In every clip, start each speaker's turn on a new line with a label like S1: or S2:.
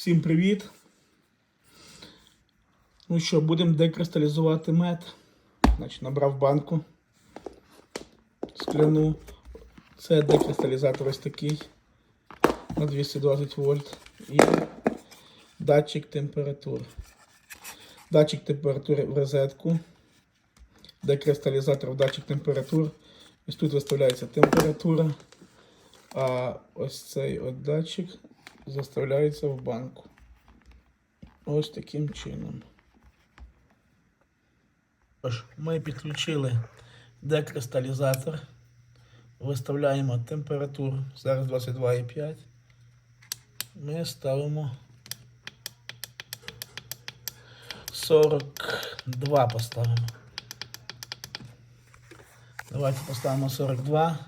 S1: Всім привіт! Ну що, будемо декристалізувати мед. Значить, набрав банку скляну. Це декристалізатор ось такий на 220 вольт. І датчик температури. Датчик температури в розетку. Декристалізатор в датчик температур. Ось тут виставляється температура. А ось цей от датчик заставляється в банку. Ось таким чином. Тож, ми підключили декристалізатор. Виставляємо температуру. Зараз 22,5. Ми ставимо 42 поставимо. Давайте поставимо 42.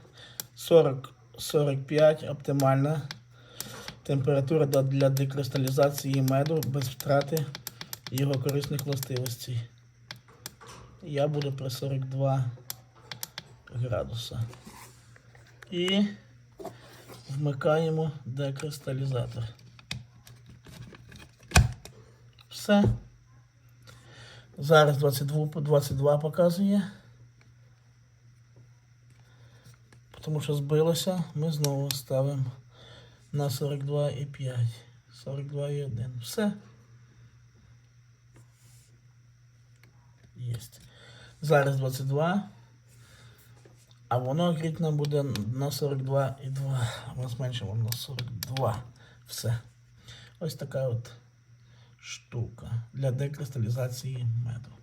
S1: 40, 45 оптимальна температура для- декристалізації меду без втрати його корисних властивостей. Я буду при 42 градуса. І вмикаємо декристалізатор. Все. Зараз 22, по 22 показує. Тому що збилося, ми знову ставимо на 42,5. 42,1. Все. Єсть. Зараз 22. А воно гріть нам буде на 42,2. Ми зменшимо на 42. Все. Ось така от штука для декристалізації меду.